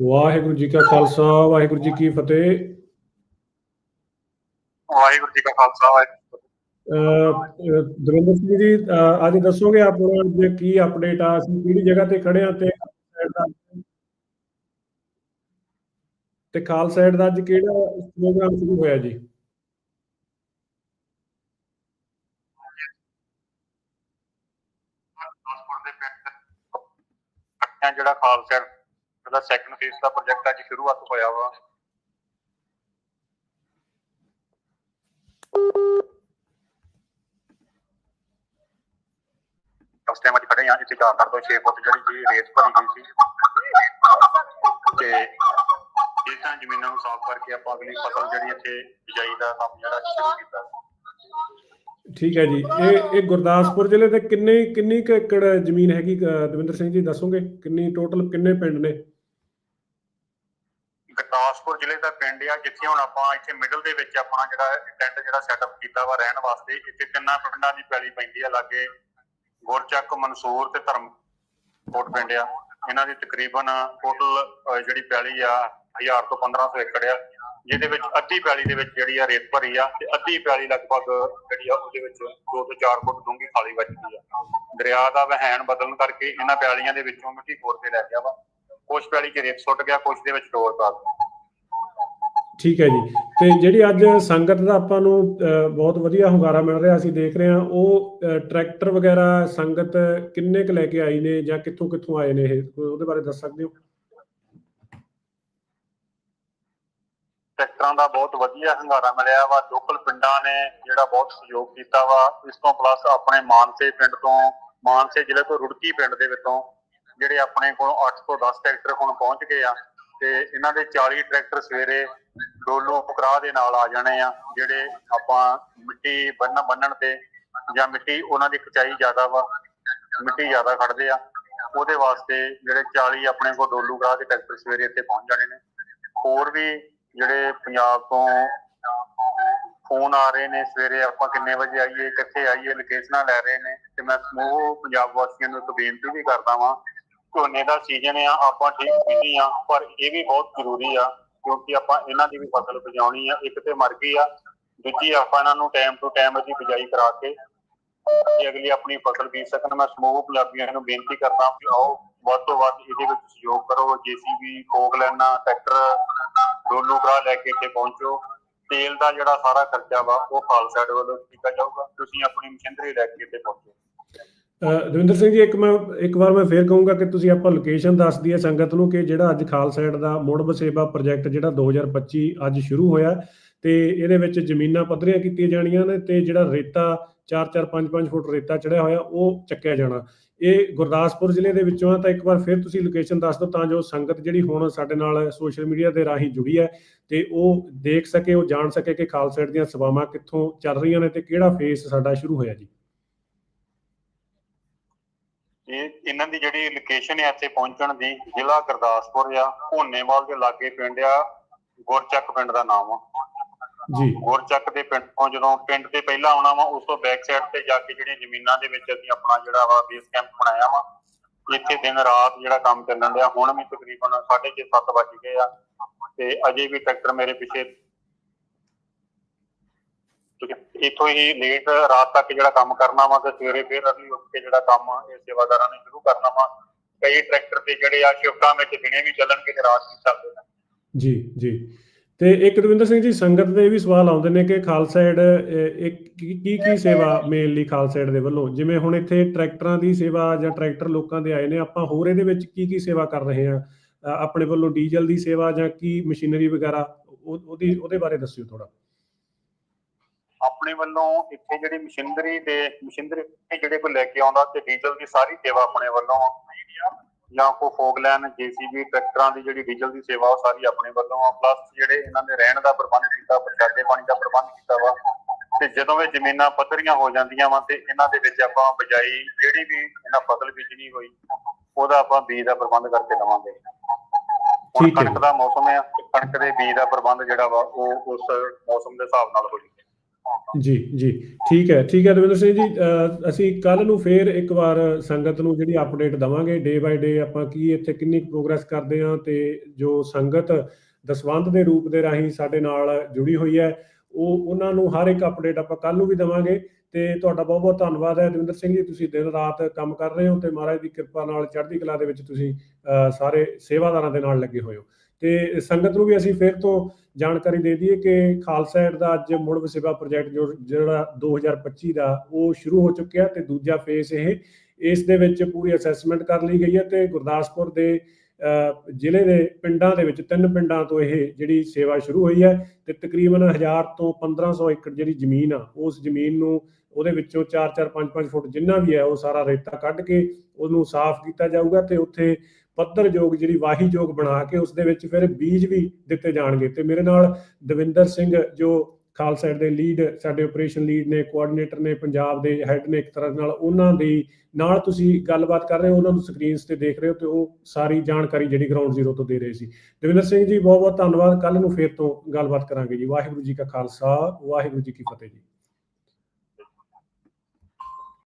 ਵਾਹਿਗੁਰੂ ਜੀ ਕਾ ਖਾਲਸਾ ਵਾਹਿਗੁਰੂ ਜੀ ਕੀ ਫਤਿਹ ਵਾਹਿਗੁਰੂ ਜੀ ਕਾ ਖਾਲਸਾ ਵਾਹਿਗੁਰੂ ਦਵਿੰਦਰ ਸਿੰਘ ਜੀ ਅੱਜ ਦੱਸੋਗੇ ਆਪਣਾ ਜੇ ਕੀ ਅਪਡੇਟ ਆ ਅਸੀਂ ਕਿਹੜੀ ਜਗ੍ਹਾ ਤੇ ਖੜੇ ਆ ਤੇ ਤੇ ਖਾਲਸਾ ਏਡ ਦਾ ਅੱਜ ਕਿਹੜਾ ਪ੍ਰੋਗਰਾਮ ਸ਼ੁਰੂ ਹੋਇਆ ਜੀ ਜਿਹੜਾ ਖਾਲਸਾ ਦਾ ਸੈਕੰਡ ਫੇਸ ਦਾ ਪ੍ਰੋਜੈਕਟ ਅੱਜ ਸ਼ੁਰੂਆਤ ਹੋਇਆ ਵਾ। ਉਸ ਟਾਈਮ ਅੱਜ ਖੜੇ ਆ ਇੱਥੇ 4 ਤੋਂ 6 ਫੁੱਟ ਜਿਹੜੀ ਸੀ ਰੇਤ ਭਰੀ ਗਈ ਸੀ। ਤੇ ਇਹਨਾਂ ਜ਼ਮੀਨਾਂ ਨੂੰ ਸਾਫ਼ ਕਰਕੇ ਆਪਾਂ ਅਗਲੀ ਫਸਲ ਜਿਹੜੀ ਇੱਥੇ ਬਿਜਾਈ ਦਾ ਕੰਮ ਜਿਹੜਾ ਸ਼ੁਰੂ ਕੀਤਾ। ਠੀਕ ਹੈ ਜੀ। ਇਹ ਇਹ ਗੁਰਦਾਸਪੁਰ ਜ਼ਿਲ੍ਹੇ ਦੇ ਕਿੰਨੇ, ਕਿੰਨੀ ਏਕੜ ਜ਼ਮੀਨ ਹੈਗੀ? ਦਵਿੰਦਰ ਸਿੰਘ ਜੀ, ਦੱਸੋਗੇ? ਕਿੰਨੀ ਟੋਟਲ ਕਿੰਨੇ ਪਿੰਡ ਨੇ? ਗੁਰਦਾਸਪੁਰ ਜ਼ਿਲ੍ਹੇ ਦਾ ਪਿੰਡ ਆ, ਜਿੱਥੇ ਹੁਣ ਆਪਾਂ ਇੱਥੇ ਮਿਡਲ ਦੇ ਵਿੱਚ ਆਪਣਾ ਜਿਹੜਾ ਟੈਂਟ ਜਿਹੜਾ ਸੈਟਅਪ ਕੀਤਾ ਵਾ ਰਹਿਣ ਵਾਸਤੇ, ਇੱਥੇ ਤਿੰਨਾਂ ਪਿੰਡਾਂ ਦੀ ਪੈਲੀ ਪੈਂਦੀ ਆ ਲਾਗੇ ਗੁਰਚੱਕ, ਮਨਸੂਰ ਤੇ ਧਰਮਕੋਟ ਪਿੰਡ ਆ। ਇਹਨਾਂ ਦੀ ਤਕਰੀਬਨ ਟੋਟਲ ਜਿਹੜੀ ਪੈਲੀ ਆ 1000 ਤੋਂ 1500 ਏਕੜ ਆ, ਜਿਹਦੇ ਵਿੱਚ ਅੱਧੀ ਪੈਲੀ ਦੇ ਵਿੱਚ ਜਿਹੜੀ ਆ ਰੇਤ ਭਰੀ ਆ ਤੇ ਅੱਧੀ ਪੈਲੀ ਲਗਭਗ ਜਿਹੜੀ ਆ ਉਹਦੇ ਵਿੱਚ 2 ਤੋਂ 4 ਫੁੱਟ ਡੂੰਘੀ ਖਾਲੀ ਵੱਜਦੀ ਆ। ਦਰਿਆ ਦਾ ਵਹਿਣ ਬਦਲਣ ਕਰਕੇ ਇਹਨਾਂ ਪੈਲੀਆਂ ਦੇ ਵਿੱਚੋਂ ਮਿੱਟੀ ਖੋਰ ਕੇ ਲੈ ਗਿਆ ਵਾ। ਕੁਝ ਪੈਲੀ 'ਚ ਰੇਤ ਸੁੱਟ ਗਿਆ ਕੁਝ ਦੇ ਵਿੱਚ ਟੋਰ ਪਾ ਦਿੱਤਾ। ਠੀਕ ਹੈ ਜੀ। ਤੇ ਜਿਹੜੀ ਅੱਜ ਸੰਗਤ ਦਾ ਆਪਾਂ ਨੂੰ ਬਹੁਤ ਵਧੀਆ ਹੁੰਗਾਰਾ ਮਿਲ ਰਿਹਾ ਅਸੀਂ ਦੇਖ ਰਹੇ ਹਾਂ ਉਹ ਟਰੈਕਟਰ ਵਗੈਰਾ ਸੰਗਤ ਕਿੰਨੇ ਕੁ ਲੈ ਕੇ ਆਈ ਨੇ ਜਾਂ ਕਿੱਥੋਂ ਕਿੱਥੋਂ ਆਏ ਨੇ ਇਹ? ਉਹਦੇ ਬਾਰੇ ਦੱਸ ਸਕਦੇ ਹੋ? ਟਰੈਕਟਰਾਂ ਦਾ ਬਹੁਤ ਵਧੀਆ ਹੰਗਾਰਾ ਮਿਲਿਆ ਵਾ ਲੋਕਲ ਪਿੰਡਾਂ ਨੇ ਜਿਹੜਾ ਬਹੁਤ ਸਹਿਯੋਗ ਕੀਤਾ ਵਾ। ਇਸ ਤੋਂ ਪਲੱਸ ਆਪਣੇ ਮਾਨਸੇ ਪਿੰਡ ਤੋਂ ਮਾਨਸੇ ਜ਼ਿਲ੍ਹੇ ਤੋਂ ਰੁੜਕੀ ਪਿੰਡ ਦੇ ਵਿੱਚੋਂ ਜਿਹੜੇ ਆਪਣੇ ਕੋਲ 8 ਤੋਂ 10 ਟਰੈਕਟਰ ਹੁਣ ਪਹੁੰਚ ਗਏ ਆ, ਤੇ ਇਹਨਾਂ ਦੇ 40 ਟਰੈਕਟਰ ਸਵੇਰੇ ਡੋਲੋ ਪਕਰਾ ਦੇ ਨਾਲ ਆ ਜਾਣੇ ਆ, ਜਿਹੜੇ ਆਪਾਂ ਮਿੱਟੀ ਬੰਨ ਬੰਨਣ ਤੇ ਜਾਂ ਮਿੱਟੀ ਉਹਨਾਂ ਦੀ ਕਚਾਈ ਜ਼ਿਆਦਾ ਵਾ, ਮਿੱਟੀ ਜ਼ਿਆਦਾ ਖੜਦੇ ਆ, ਉਹਦੇ ਵਾਸਤੇ ਜਿਹੜੇ 40 ਆਪਣੇ ਕੋਲ ਡੋਲੂ ਕਰਾ ਦੇ ਟਰੈਕਟਰ ਸਵੇਰੇ ਇੱਥੇ ਪਹੁੰਚ ਜਾਣੇ ਨੇ। ਹੋਰ ਵੀ ਜਿਹੜੇ ਪੰਜਾਬ ਤੋਂ ਫੋਨ ਆ ਰਹੇ ਨੇ, ਸਵੇਰੇ ਆਪਾਂ ਕਿੰਨੇ ਵਜੇ ਆਈਏ, ਕਿੱਥੇ ਆਈਏ ਲੋਕੇਸ਼ਨਾਂ ਲੈ ਰਹੇ ਨੇ, ਤੇ ਮੈਂ ਸਮੂਹ ਪੰਜਾਬ ਵਾਸੀਆਂ ਨੂੰ ਇੱਕ ਬੇਨਤੀ ਵੀ ਕਰਦਾ ਵਾਂ ਝੋਨੇ ਦਾ ਸੀਜ਼ਨ ਆ, ਆਪਾਂ ਠੀਕ ਬਿਜ਼ੀ ਆ, ਪਰ ਇਹ ਵੀ ਬਹੁਤ ਜ਼ਰੂਰੀ ਆ, ਕਿਉਂਕਿ ਆਪਾਂ ਇਹਨਾਂ ਦੀ ਵੀ ਫਸਲ ਬਚਾਉਣੀ ਆ, ਇੱਕ ਤੇ ਮਰ ਗਈ ਆ, ਦੂਜੀ ਆਪਾਂ ਇਹਨਾਂ ਨੂੰ ਟਾਈਮ ਟੂ ਟਾਈਮ ਅਸੀਂ ਬਿਜਾਈ ਕਰਾ ਕੇ ਤੇ ਅਗਲੀ ਆਪਣੀ ਫਸਲ ਬੀਜ ਸਕਣ। ਮੈਂ ਸਮੂਹ ਪੰਜਾਬੀਆਂ ਨੂੰ ਬੇਨਤੀ ਕਰਦਾ ਕਿ ਆਓ, ਵੱਧ ਤੋਂ ਵੱਧ ਇਹਦੇ ਵਿੱਚ ਸਹਿਯੋਗ ਕਰੋ, ਜੀਸੀਬੀ ਫੋਕ ਲੈਣਾ, ਟਰੈਕਟਰ, ਡੋਲੂ ਕਰਾ ਲੈ ਕੇ ਇੱਥੇ ਪਹੁੰਚੋ। ਤੇਲ ਦਾ ਜਿਹੜਾ ਸਾਰਾ ਖਰਚਾ ਵਾ, ਉਹ ਖਾਲਸਾ ਵੱਲੋਂ ਕੀਤਾ ਜਾਊਗਾ। ਤੁਸੀਂ ਆਪਣੀ ਮਸ਼ੀਨਰੀ ਲੈ ਕੇ ਇੱਥੇ ਪਹੁੰਚੋ। ਦਵਿੰਦਰ ਸਿੰਘ ਜੀ, ਇੱਕ ਮੈਂ, ਇੱਕ ਵਾਰ ਮੈਂ ਫੇਰ ਕਹੂੰਗਾ ਕਿ ਤੁਸੀਂ ਆਪਾਂ ਲੋਕੇਸ਼ਨ ਦੱਸ ਦਈਏ ਸੰਗਤ ਨੂੰ ਕਿ ਜਿਹੜਾ ਅੱਜ ਖਾਲਸਾ ਏਡ ਦਾ ਮੁੜ ਵਸੇਬਾ ਪ੍ਰੋਜੈਕਟ ਜਿਹੜਾ 2025 ਅੱਜ ਸ਼ੁਰੂ ਹੋਇਆ ਤੇ ਇਹਦੇ ਵਿੱਚ ਜ਼ਮੀਨਾਂ ਪੱਧਰੀਆਂ ਕੀਤੀਆਂ ਜਾਣੀਆਂ ਨੇ ਤੇ ਜਿਹੜਾ ਰੇਤਾ 4-4 5-5 ਫੁੱਟ ਰੇਤਾ ਚੜਿਆ ਹੋਇਆ, ਉਹ ਚੱਕਿਆ ਜਾਣਾ। ਇਹ ਗੁਰਦਾਸਪੁਰ ਜ਼ਿਲ੍ਹੇ ਦੇ ਵਿੱਚੋਂ ਆ, ਤਾਂ ਇੱਕ ਵਾਰ ਫਿਰ ਤੁਸੀਂ ਲੋਕੇਸ਼ਨ ਦੱਸ ਦਿਓ ਤਾਂ ਜੋ ਸੰਗਤ ਜਿਹੜੀ ਹੁਣ ਸਾਡੇ ਨਾਲ ਸੋਸ਼ਲ ਮੀਡੀਆ ਦੇ ਰਾਹੀਂ ਜੁੜੀ ਹੈ ਤੇ ਉਹ ਦੇਖ ਸਕੇ, ਉਹ ਜਾਣ ਸਕੇ ਕਿ ਖਾਲਸਾ ਦੀਆਂ ਸੇਵਾਵਾਂ ਕਿੱਥੋਂ ਚੱਲ ਰਹੀਆਂ ਨੇ ਤੇ ਕਿਹੜਾ ਫੇਸ ਸਾਡਾ ਸ਼ੁਰੂ ਹੋਇਆ ਜੀ। ਇਹ ਇਹਨਾਂ ਦੀ ਜਿਹੜੀ ਲੋਕੇਸ਼ਨ ਹੈ ਇੱਥੇ ਪਹੁੰਚਣ ਦੀ ਜ਼ਿਲ੍ਹਾ ਗੁਰਦਾਸਪੁਰ ਆ ਭੋਨੇਵਾਲ ਦੇ ਲਾਗੇ ਪਿੰਡ ਆ ਗੁਰਚੱਕ ਪਿੰਡ ਦਾ ਨਾਮ ਆ। ਜੀ। ਗੁਰਚੱਕ ਦੇ ਪਿੰਡ ਤੋਂ ਜਦੋਂ ਪਿੰਡ ਤੇ ਪਹਿਲਾਂ ਆਉਣਾ ਵਾ ਉਸ ਤੋਂ ਬੈਕ ਸਾਈਡ ਤੇ ਜਾ ਕੇ ਜਿਹੜੀਆਂ ਜ਼ਮੀਨਾਂ ਦੇ ਵਿੱਚ ਅਸੀਂ ਆਪਣਾ ਜਿਹੜਾ ਵਾ ਬੇਸ ਕੈਂਪ ਬਣਾਇਆ ਵਾ ਇੱਥੇ ਦਿਨ ਰਾਤ ਜਿਹੜਾ ਕੰਮ ਚੱਲਣ ਡਿਆ ਹੁਣ ਵੀ ਤਕਰੀਬਨ 6:30 7 ਵੱਜ ਗਏ ਆ ਤੇ ਅਜੇ ਵੀ ਟਰੈਕਟਰ ਮੇਰੇ ਪਿੱਛੇ ਠੀਕ ਹੈ। ਇੱਥੋਂ ਹੀ ਲੇਟ ਰਾਤ ਤੱਕ ਜਿਹੜਾ ਕੰਮ ਕਰਨਾ ਵਾ ਤੇ ਸਵੇਰੇ ਫਿਰ ਅਸੀਂ ਉੱਠ ਕੇ ਜਿਹੜਾ ਕੰਮ ਇਹ ਸੇਵਾਦਾਰਾਂ ਨੇ ਸ਼ੁਰੂ ਕਰਨਾ ਵਾ। ਕਈ ਟਰੈਕਟਰ ਤੇ ਜਿਹੜੇ ਆ ਸ਼ਿਫਟਾਂ ਵਿੱਚ ਦਿਨੇ ਵੀ ਚੱਲਣਗੇ ਤੇ ਰਾਤ ਵੀ ਚੱਲਦੇ। ਨੇ ਜੀ ਜੀ। ਤੇ ਇੱਕ ਦਵਿੰਦਰ ਸਿੰਘ ਜੀ, ਸੰਗਤ ਦੇ ਵੀ ਸਵਾਲ ਆਉਂਦੇ ਨੇ ਕਿ ਖਾਲਸਾ ਏਡ ਇੱਕ ਕੀ ਕੀ ਸੇਵਾ ਮੇਨਲੀ ਖਾਲਸਾ ਏਡ ਦੇ ਵੱਲੋਂ? ਜਿਵੇਂ ਹੁਣ ਇੱਥੇ ਟਰੈਕਟਰਾਂ ਦੀ ਸੇਵਾ ਜਾਂ ਟਰੈਕਟਰ ਲੋਕਾਂ ਦੇ ਆਏ ਨੇ, ਆਪਾਂ ਹੋਰ ਇਹਦੇ ਵਿੱਚ ਕੀ ਕੀ ਸੇਵਾ ਕਰ ਰਹੇ ਆ ਆਪਣੇ ਵੱਲੋਂ ਡੀਜ਼ਲ ਦੀ ਸੇਵਾ ਜਾਂ ਕੀ ਮਸ਼ੀਨਰੀ ਵਗੈਰਾ? ਉਹ- ਉਹਦੀ, ਉਹਦੇ ਬਾਰੇ ਦੱਸਿਓ ਥੋੜਾ ਆਪਣੇ ਵੱਲੋਂ ਇੱਥੇ ਜਿਹੜੀ ਮਸ਼ੀਨਰੀ ਤੇ ਮਸ਼ੀਨਰੀ ਜਿਹੜੇ ਕੋਈ ਲੈ ਕੇ ਆਉਂਦਾ ਤੇ ਡੀਜ਼ਲ ਦੀ ਸਾਰੀ ਸੇਵਾ ਆਪਣੇ ਵੱਲੋਂ ਜਾਂ ਕੋ ਫੋਗਲੈਨ ਜੀਸੀਬੀ ਟਰੈਕਟਰਾਂ ਦੀ ਜਿਹੜੀ ਡੀਜ਼ਲ ਦੀ ਸੇਵਾ ਉਹ ਸਾਰੀ ਆਪਣੇ ਵੱਲੋਂ ਆ। ਪਲੱਸ ਜਿਹੜੇ ਇਹਨਾਂ ਨੇ ਰਹਿਣ ਦਾ ਪ੍ਰਬੰਧ ਕੀਤਾ ਪ੍ਰਸ਼ਾਦੇ ਪਾਣੀ ਦਾ ਪ੍ਰਬੰਧ ਕੀਤਾ ਵਾ। ਤੇ ਜਦੋਂ ਇਹ ਜ਼ਮੀਨਾਂ ਪੱਧਰੀਆਂ ਹੋ ਜਾਂਦੀਆਂ ਵਾ ਤੇ ਇਹਨਾਂ ਦੇ ਵਿੱਚ ਆਪਾਂ ਬਜਾਈ ਜਿਹੜੀ ਵੀ ਇਹਨਾਂ ਫਸਲ ਬੀਜਣੀ ਹੋਈ ਉਹਦਾ ਆਪਾਂ ਬੀਜ ਦਾ ਪ੍ਰਬੰਧ ਕਰਕੇ ਲਵਾਂਗੇ ਹੁਣ ਠੀਕ ਹੈ। ਕਣਕ ਦਾ ਮੌਸਮ ਤੇ ਕਣਕ ਦੇ ਬੀਜ ਦਾ ਪ੍ਰਬੰਧ ਜਿਹੜਾ ਵਾ ਉਹ ਉਸ ਮੌਸਮ ਦੇ ਹਿਸਾਬ ਨਾਲ ਹੋ ਜੂਗਾ ਜੀ ਜੀ। ਠੀਕ ਹੈ ਠੀਕ ਹੈ ਦਵਿੰਦਰ ਸਿੰਘ ਜੀ ਅਸੀਂ ਕੱਲ ਨੂੰ ਫੇਰ ਇੱਕ ਵਾਰ ਸੰਗਤ ਨੂੰ ਜਿਹੜੀ ਅਪਡੇਟ ਦਵਾਂਗੇ। ਡੇ ਬਾਈ ਡੇ ਆਪਾਂ ਕੀ ਇੱਥੇ ਕਿੰਨੀ ਪ੍ਰੋਗਰੈਸ ਕਰਦੇ ਹਾਂ ਤੇ ਜੋ ਸੰਗਤ ਦਸਵੰਧ ਦੇ ਰੂਪ ਦੇ ਰਾਹੀਂ ਸਾਡੇ ਨਾਲ ਜੁੜੀ ਹੋਈ ਹੈ, ਉਹ ਉਹਨਾਂ ਨੂੰ ਹਰ ਇੱਕ ਅਪਡੇਟ ਆਪਾਂ ਕੱਲ ਨੂੰ ਵੀ ਦਵਾਂਗੇ। ਤੇ ਤੁਹਾਡਾ ਬਹੁਤ ਬਹੁਤ ਧੰਨਵਾਦ ਹੈ ਦਵਿੰਦਰ ਸਿੰਘ ਜੀ, ਤੁਸੀਂ ਦਿਨ ਰਾਤ ਕੰਮ ਕਰ ਰਹੇ ਹੋ ਤੇ ਮਹਾਰਾਜ ਦੀ ਕਿਰਪਾ ਨਾਲ ਚੜ੍ਹਦੀ ਕਲਾ ਦੇ ਵਿੱਚ ਤੁਸੀਂ ਸਾਰੇ ਸੇਵਾਦਾਰਾਂ ਦੇ ਨਾਲ ਲੱਗੇ ਹੋਏ ਹੋ। ਤੇ ਸੰਗਤ ਨੂੰ ਵੀ ਅਸੀਂ ਫਿਰ ਤੋਂ ਜਾਣਕਾਰੀ ਦੇ ਦਈਏ ਕਿ ਖਾਲਸਾ ਏਡ ਦਾ ਅੱਜ ਮੁੜ ਵਸੇਬਾ ਪ੍ਰੋਜੈਕਟ ਜੋ ਜਿਹੜਾ 2025 ਦਾ ਉਹ ਸ਼ੁਰੂ ਹੋ ਚੁੱਕਿਆ ਤੇ ਦੂਜਾ ਫੇਸ ਇਹ ਇਸ ਦੇ ਵਿੱਚ ਪੂਰੀ ਅਸੈਸਮੈਂਟ ਕਰ ਲਈ ਗਈ ਹੈ ਤੇ ਗੁਰਦਾਸਪੁਰ ਦੇ ਅ, ਜ਼ਿਲ੍ਹੇ ਦੇ ਪਿੰਡਾਂ ਦੇ ਵਿੱਚ ਤਿੰਨ ਪਿੰਡਾਂ ਤੋਂ ਇਹ ਜਿਹੜੀ ਸੇਵਾ ਸ਼ੁਰੂ ਹੋਈ ਹੈ ਤੇ ਤਕਰੀਬਨ 1000 ਤੋਂ 1500 ਏਕੜ ਜਿਹੜੀ ਜ਼ਮੀਨ ਆ ਉਸ ਜ਼ਮੀਨ ਨੂੰ ਉਹਦੇ ਵਿੱਚੋਂ 4-4 5-5 ਫੁੱਟ ਜਿੰਨਾ ਵੀ ਹੈ ਉਹ ਸਾਰਾ ਰੇਤਾ ਕੱਢ ਕੇ ਉਹਨੂੰ ਸਾਫ਼ ਕੀਤਾ ਜਾਊਗਾ ਤੇ ਉੱਥੇ ਪੱਧਰਯੋਗ ਜਿਹੜੀ ਵਾਹੀਯੋਗ ਬਣਾ ਕੇ ਉਸ ਦੇ ਵਿੱਚ ਫਿਰ ਬੀਜ ਵੀ ਦਿੱਤੇ ਜਾਣਗੇ। ਤੇ ਮੇਰੇ ਨਾਲ ਦਵਿੰਦਰ ਸਿੰਘ ਜੋ ਖਾਲਸਾ ਏਡ ਦੇ ਲੀਡ ਸਾਡੇ ਆਪਰੇਸ਼ਨ ਲੀਡ ਨੇ ਕੋਆਰਡੀਨੇਟਰ ਨੇ, ਪੰਜਾਬ ਦੇ ਹੈੱਡ ਨੇ ਇੱਕ ਤਰ੍ਹਾਂ ਨਾਲ, ਉਹਨਾਂ ਦੀ ਨਾਲ ਤੁਸੀਂ ਗੱਲਬਾਤ ਕਰ ਰਹੇ ਹੋ, ਉਹਨਾਂ ਨੂੰ ਸਕਰੀਨਸ ਤੇ ਦੇਖ ਰਹੇ ਹੋ ਤੇ ਉਹ ਸਾਰੀ ਜਾਣਕਾਰੀ ਜਿਹੜੀ ਗਰਾਊਂਡ ਜ਼ੀਰੋ ਤੋਂ ਦੇ ਰਹੇ ਸੀ। ਦਵਿੰਦਰ ਸਿੰਘ ਜੀ ਬਹੁਤ ਬਹੁਤ ਧੰਨਵਾਦ। ਕੱਲ ਨੂੰ ਫੇਰ ਤੋਂ ਗੱਲਬਾਤ ਕਰਾਂਗੇ ਜੀ। ਵਾਹਿਗੁਰੂ ਜੀ ਕਾ ਖਾਲਸਾ, ਵਾਹਿਗੁਰੂ ਜੀ ਕੀ ਫਤਿਹ ਜੀ।